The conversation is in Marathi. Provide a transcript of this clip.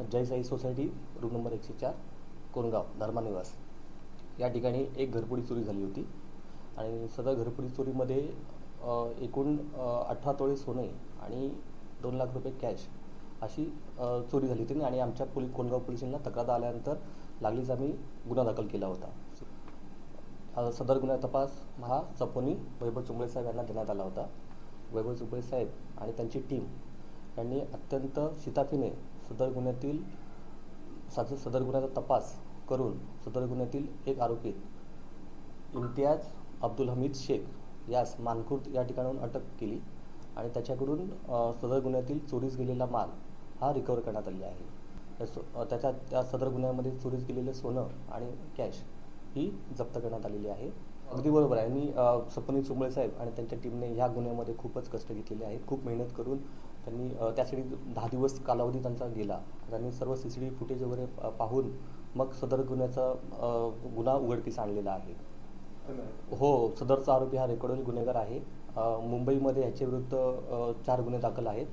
Jai Sai society room number एकशे चार कोणगाव धर्मानिवास या ठिकाणी एक घरपुडी चोरी झाली होती. आणि सदर घरपुडी चोरीमध्ये एकूण अठरा तोळे सोने आणि दोन लाख रुपये कॅश अशी चोरी झाली होती. आणि आमच्या पोलीस कोणगाव पोलिसांना तक्रार आल्यानंतर लागलीच आम्ही गुन्हा दाखल केला होता. सदर गुन्हा तपास हा चपोनी वैभव चुंबळे साहेब यांना देण्यात आला होता. वैभव चुंबळे साहेब आणि त्यांची टीम यांनी अत्यंत शिताफीने सदर गुन्ह्यातील साध- सदर गुन्ह्याचा तपास करून सदर गुन्ह्यातील एक आरोपीत इम्तियाज अब्दुल हमीद शेख यास मानखुर्द या ठिकाणाहून अटक केली आणि त्याच्याकडून सदर गुन्ह्यातील चोरीस गेलेला माल हा रिकवर करण्यात आलेला आहे. सो- त्याच्या त्या सदर गुन्ह्यामध्ये चोरीस गेलेलं सोनं आणि कॅश ही जप्त करण्यात आलेली आहे. अगदी बरोबर आहे. मी सपनी चुंबळे साहेब आणि त्यांच्या टीमने ह्या गुन्ह्यामध्ये खूपच कष्ट घेतलेले आहेत. खूप मेहनत करून त्यांनी त्यासाठी दहा दिवस कालावधी त्यांचा गेला. त्यांनी सर्व C C T V footage वगैरे पाहून मग सदर गुन्ह्याचा गुन्हा उघडकीस आणलेला आहे. हो सदरचा आरोपी हा रेकॉर्डवरील गुन्हेगार आहे. मुंबईमध्ये ह्याच्या विरुद्ध चार गुन्हे दाखल आहेत.